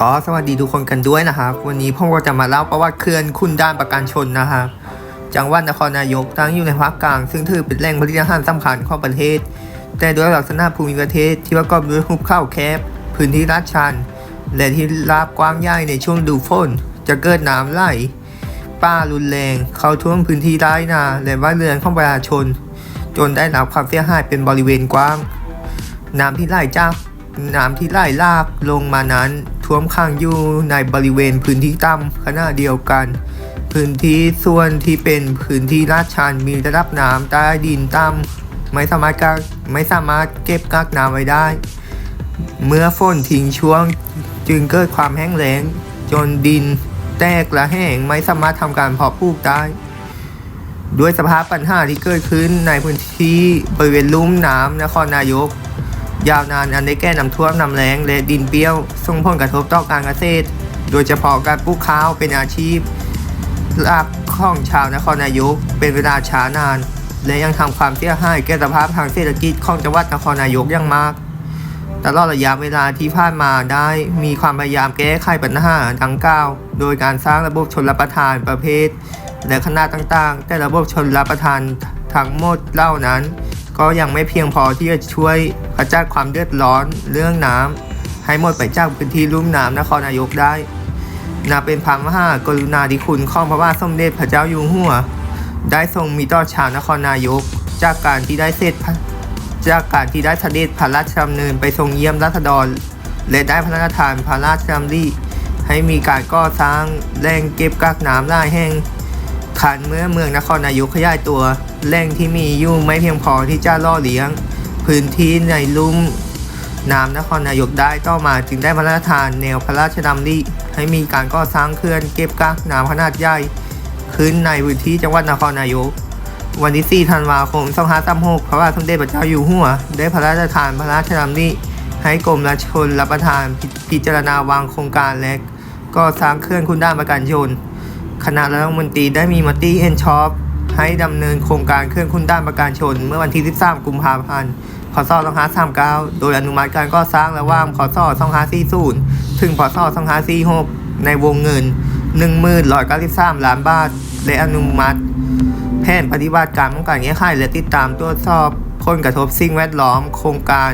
ก็สวัสดีทุกคนกันด้วยนะครับ วันนี้พวกเราจะมาเล่าประวัติเขื่อนคุณด้านประกันชนนะครับจังหวัดนครนายกตั้งอยู่ในภาคกลาง ซึ่งถือเป็นแหล่งผลิตอาหารสำคัญของประเทศ แต่ด้วยลักษณะภูมิประเทศที่ประกอบด้วยหุบเขาแคบ พื้นที่ลาดชัน และที่ราบกว้างใหญ่ในช่วงดูฝนจะเกิดน้ำไหลป้ารุนแรง เข้าท่วมพื้นที่ไร่นาและบ้านเรือนของประชาชน จนได้รับความเสียหายเป็นบริเวณกว้าง น้ำที่ไหลจาก น้ำที่ไหลลากลงมานั้น ท่วมขังอยู่ในบริเวณพื้นที่ต่ำขณะเดียวกัน พื้นที่ส่วนที่เป็นพื้นที่ลาดชันมีระดับน้ำใต้ดินต่ำไม่สามารถกักไม่สามารถเก็บกักน้ำไว้ได้ เมื่อฝนทิ้งช่วงจึงเกิดความแห้งแล้ง จนดินแตกและแห้งไม่สามารถทำการเพาะปลูกได้ด้วยสภาพปัญหาที่เกิดขึ้นในพื้นที่บริเวณลุ่มน้ำนครนายก ยาวนานอันได้แก้น้ำท่วมน้ำแล้งและดินเปรี้ยว ส่งผลกระทบต่อการเกษตร โดยเฉพาะการปลูกข้าวเป็นอาชีพหลักของชาวนครนายกเป็นเวลาช้านาน และยังทำความเสียหายแก่สภาพทางเศรษฐกิจของจังหวัดนครนายกอย่างมากตลอดระยะเวลาที่ผ่านมาได้มีความพยายามแก้ไขปัญหาดังกล่าว โดยการสร้างระบบชนรับประทานประเภท และขนาดต่างๆ แต่ระบบชนรับประทานทั้งหมดเหล่านั้น ก็ยังไม่เพียงพอที่จะช่วยกระจัดความเดือดร้อนเรื่องน้ำให้หมดไปจากพื้นที่ลุ่มน้ำนครนายกได้นับเป็นพระมหากรุณาธิคุณของพระบาทสมเด็จพระเจ้าอยู่หัว ได้ทรงมีต่อชาวนครนายก จากการที่ได้เสด็จจากการที่ได้เสด็จพระราชดำเนินไปทรงเยี่ยมราษฎร และได้พระราชทานพระราชดำริให้มีการก่อสร้างแหล่งเก็บกักน้ำหลายแห่ง ขันเมื่อเมืองนครนายกขยายตัวแหล่งที่มีอยู่ไม่เพียงพอที่จะล่อเลี้ยง พื้นที่ในลุ่มน้ำนครนายกได้ต่อมาจึงได้พระราชทานแนวพระราชดำริให้มีการก่อสร้างเขื่อนเก็บกักน้ำขนาดใหญ่ขึ้นในพื้นที่จังหวัดนครนายก วันที่4ธันวาคม2536พระบาทสมเด็จพระเจ้าอยู่หัว ได้พระราชทานพระราชดำริให้กรมราชชนรับประทานพิจารณาวางโครงการและก่อสร้างเขื่อนคุณด้านประกันชน คณะรัฐมนตรีได้มีมติเห็นชอบให้ดำเนินโครงการเครื่องคุณด้านประกันชน เมื่อวันที่ 13 กุมภาพันธ์พศ2539 โดยอนุมัติการก่อสร้างระหว่างพศ2540 ถึงพศ2546 ในวงเงิน 1193 ล้านบาท และอนุมัติ แผนปฏิบัติการป้องกันแก้ไขและติดตามตรวจสอบผลกระทบสิ่งแวดล้อม โครงการ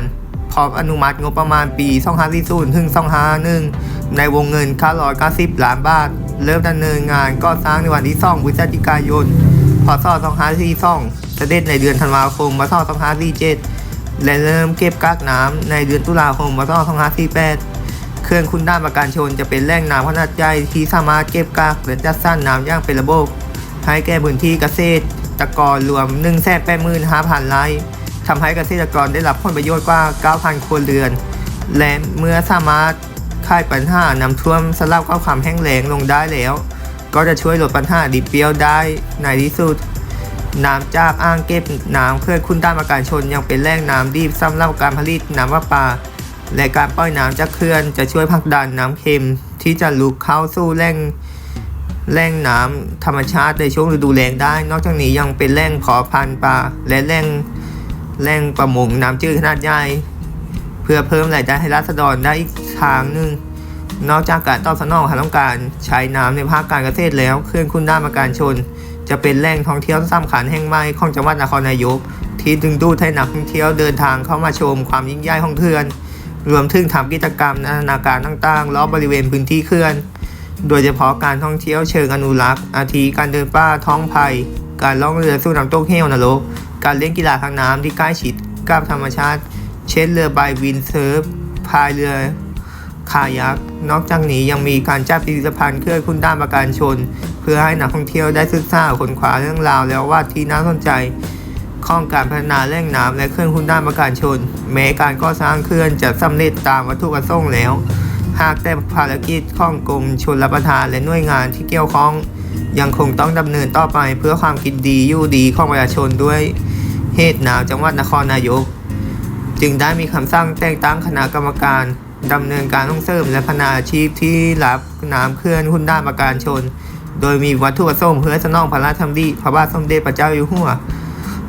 พร้อมอนุมัติงบประมาณปี 2540 ถึง 251 ในวงเงิน 990 ล้านบาท เริ่มดำเนินงานก่อสร้างในวันที่ 2 พฤศจิกายน พศ 2542เสด็จในเดือนธันวาคม พศ 2547 และเริ่มเก็บกักน้ำในเดือนตุลาคม พศ 2548 เครื่องคุณด้านประกันชนจะเป็นแหล่งน้ำขนาดใหญ่ที่สามารถเก็บกักและจัดสรรน้ำอย่างเป็นระบบให้แก่พื้นที่เกษตรตะกรรวม 185,000 ไร่ทำให้เกษตรกรได้รับผลประโยชน์กว่า 9,000 ครัวเรือน และเมื่อสามารถ ค่ายปัญหาน้ำท่วมสลับข้าความแห้งแล้งลงได้แล้ว ก็จะช่วยลดปัญหาดิบเปรี้ยวได้ในที่สุด น้ำจากอ่างเก็บน้ำเพื่อคุณด้านประการชนยังเป็นแหล่งน้ำดีสำหรับการผลิตน้ำประปา และการปล่อยน้ำจากเขื่อนจะช่วยผลักดันน้ำเค็ม ที่จะลุกเข้าสู่แหล่งแหล่งน้ำธรรมชาติในช่วงฤดูแล้งได้ นอกจากนี้ยังเป็นแหล่งเพาะพันธุ์ปลาและแหล่งแหล่งประมงน้ำจืดขนาดใหญ่ พื่อเพิ่มรายได้ให้รัษฎรได้อีกทางหนึ่งนอกจากการตอบสนองความต้องการใช้น้ำในภาคการเกษตรแล้วเครื่องคุณด้านประการชน จะเป็นแหล่งท่องเที่ยวสำคัญแห่งใหม่ของจังหวัดนครนายก ที่ดึงดูดให้นักท่องเที่ยวเดินทางเข้ามาชมความยิ่งใหญ่ของเขื่อน รวมถึงทำกิจกรรมนันาการต่างๆรอบบริเวณพื้นที่เขื่อน โดยเฉพาะการท่องเที่ยวเชิงอนุรักษ์ อาทิการเดินป่าท้องไผ่การล่องเรือสู่น้ำตกเฮวนรกการเล่นกีฬาทางน้ำที่ใกล้ชิดกับธรรมชาติ เช่นเรือใบวินเซิร์ฟพายเรือคายัก นอกจากนี้ยังมีการจัดพิพิธภัณฑ์เครื่องคุณด้านประการชน เพื่อให้นักท่องเที่ยวได้ศึกษาค้นคว้าเรื่องราวแล้วว่าที่น่าสนใจข้องการพัฒนาแหล่งน้ำและเครื่องคุณด้านประการชน แม้การก่อสร้างเคลื่อนจะสำเร็จตามวัตถุประสงค์แล้ว หากแต่ภารกิจข้องกรมชลรับประทานและหน่วยงานที่เกี่ยวข้อง ยังคงต้องดำเนินต่อไปเพื่อความกินดีอยู่ดีของประชาชนด้วยเหตุหนาวจังหวัดนครนายก จึงได้มีคำสั่งแต่งตั้งคณะกรรมการดำเนินการส่งเสริมและพัฒนาอาชีพที่รับน้ำเคลื่อนคุณด้านประการชน โดยมีวัตถุประสงค์เพื่อสนองพระราชดำริพระบาทสมเด็จพระเจ้าอยู่หัว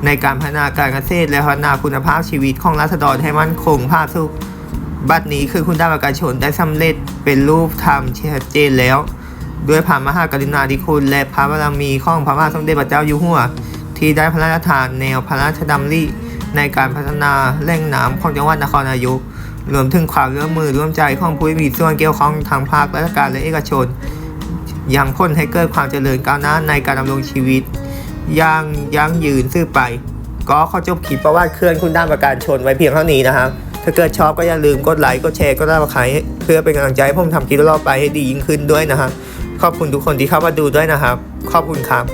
ในการพัฒนาการเกษตรและพัฒนาคุณภาพชีวิตของราษฎรให้มั่นคงภาคสุขบัดนี้คือคุณด้านประกาศชนได้สำเร็จเป็นรูปธรรมชัดเจนแล้ว ด้วยพระมหากรุณาธิคุณและพระบารมีของพระบาทสมเด็จพระเจ้าอยู่หัว ที่ได้พระราชทานแนวพระราชดำริ ในการพัฒนาแหล่งน้ำของจังหวัดนครนายกรวมถึงความร่วมมือร่วมใจของผู้มีส่วนเกี่ยวข้องทางภาคราชการและเอกชน ยังพ้นให้เกิดความเจริญก้าวหน้าในการดำรงชีวิตอย่างยั่งยืนซื่อไป ก็ขอจบคลิประวัติเคลื่อนคุณด้านประการชนไว้เพียงเท่านี้นะครับ ถ้าเกิดชอบก็อย่าลืมกดไลค์กดแชร์กดติดตามเพื่อเป็นกำลังใจให้ผมทำคลิปต่อไปให้ดียิ่งขึ้นด้วยนะครับขอบคุณทุกคนที่เข้ามาดูด้วยนะครับ ขอบคุณครับ